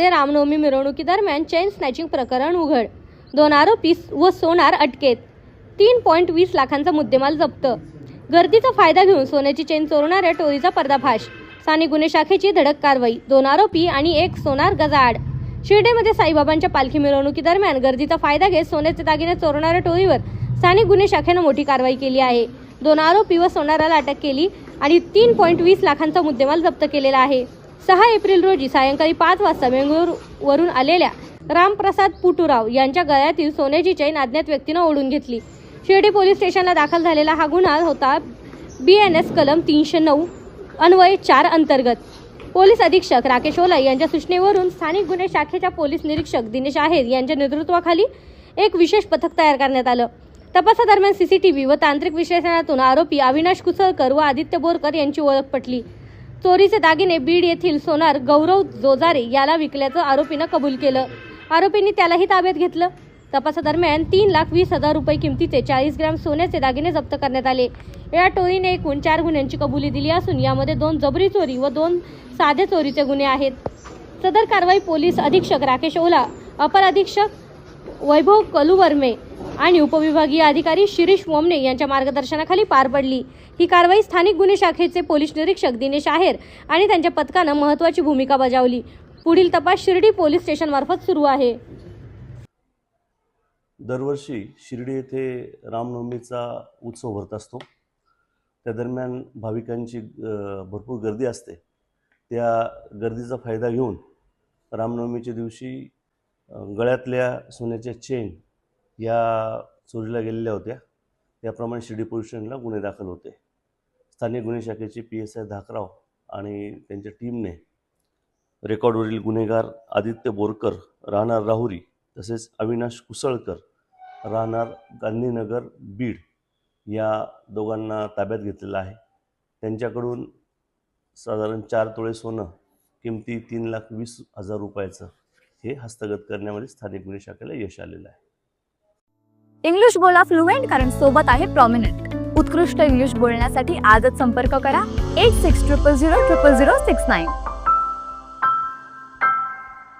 Ramnavami मिरवणुकीदरम्यान chain snatching प्रकरण उघड. दोन आरोपी व सोनार अटकेत. तीन पॉईंट वीस लाखांचा मुद्देमाल जप्त. गर्दीचा फायदा घेऊन सोन्याची चेन चोरणाऱ्या टोळीचा पर्दाफाश. साने गुन्हे शाखेची धडक कारवाई. दोन आरोपी आणि एक सोनार गजाआड. शिर्डेमध्ये साईबाबांच्या पालखी मिरवणुकीदरम्यान गर्दीचा फायदा घेत सोन्याचे दागिने चोरणाऱ्या टोळीवर स्थानिक गुन्हे शाखेनं मोठी कारवाई केली आहे. दोन आरोपी व सोनाराला अटक केली आणि तीन पॉईंट वीस लाखांचा मुद्देमाल जप्त केलेला आहे. सहा एप्रिल रोजी सायंकाळी पाच वाजता बेंगळुरूवरून आलेल्या रामप्रसाद पुटुराव यांच्या गळ्यातील सोन्याची चैन अज्ञात व्यक्तीनं ओढून घेतली. शिर्डी पोलीस स्टेशनला दाखल झालेला हा गुन्हा होता बी एन एस कलम तीनशे नऊ अन्वय चार अंतर्गत. पोलीस अधीक्षक राकेश ओलाई यांच्या सूचनेवरून स्थानिक गुन्हे शाखेच्या पोलीस निरीक्षक दिनेश आहेर यांच्या नेतृत्वाखाली एक विशेष पथक तयार करण्यात आलं. तपासादरम्यान सीसीटीव्ही व तांत्रिक विश्लेषणातून आरोपी अविनाश कुसळकर व आदित्य बोरकर यांची ओळख पटली. चोरीचे दागिने बीड येथील सोनार गौरव जोजारे याला विकल्याचं आरोपीनं कबूल केलं. आरोपींनी त्यालाही ताब्यात घेतलं. तपासादरम्यान तीन लाख वीस हजार रुपये किमतीचे चाळीस ग्रॅम सोन्याचे दागिने जप्त करण्यात आले. या टोळीने एकूण चार गुन्ह्यांची कबुली दिली असून यामध्ये दोन जबरी चोरी व दोन साधे चोरीचे गुन्हे आहेत. सदर कारवाई पोलीस अधीक्षक राकेश ओला अपर अधीक्षक वैभव कलुवर्मे आणि उपविभागीय अधिकारी शिरीष वोमने यांच्या मार्गदर्शनाखाली पार पडली. ही कारवाई स्थानिक गुन्हे शाखेचे पोलीस निरीक्षक दिनेश आहेर आणि त्यांच्या पथकानं महत्त्वाची भूमिका बजावली. पुढील तपास शिर्डी पोलीस स्टेशनमार्फत सुरू आहे. दरवर्षी शिर्डी येथे रामनवमीचा उत्सव भरत असतो. त्या दरम्यान भाविकांची भरपूर गर्दी असते. त्या गर्दीचा फायदा घेऊन रामनवमीच्या दिवशी गळ्यातल्या सोन्याच्या चेन या चोरीला गेलेल्या होत्या. त्याप्रमाणे शिर्डी पोलीस स्टेशनला गुन्हे दाखल होते. स्थानिक गुन्हे शाखेचे पी एस आय धाकराव आणि त्यांच्या टीमने रेकॉर्डवरील गुन्हेगार आदित्य बोरकर राहणार राहुरी तसेच अविनाश कुसळकर राहणार गांधीनगर बीड या दोघांना ताब्यात घेतलेलं आहे. त्यांच्याकडून साधारण चार तोळे सोनं किमती तीन लाख वीस हजार रुपयाचं हे हस्तगत करण्यामध्ये स्थानिक गुन्हे शाखेला यश आलेलं आहे. इंग्लिश बोला फ्लुएंट कारण सोबत आहे प्रॉमिनंट उत्कृष्ट इंग्लिश बोलण्यासाठी आजच संपर्क करा. Eight six triple zero triple zero six nine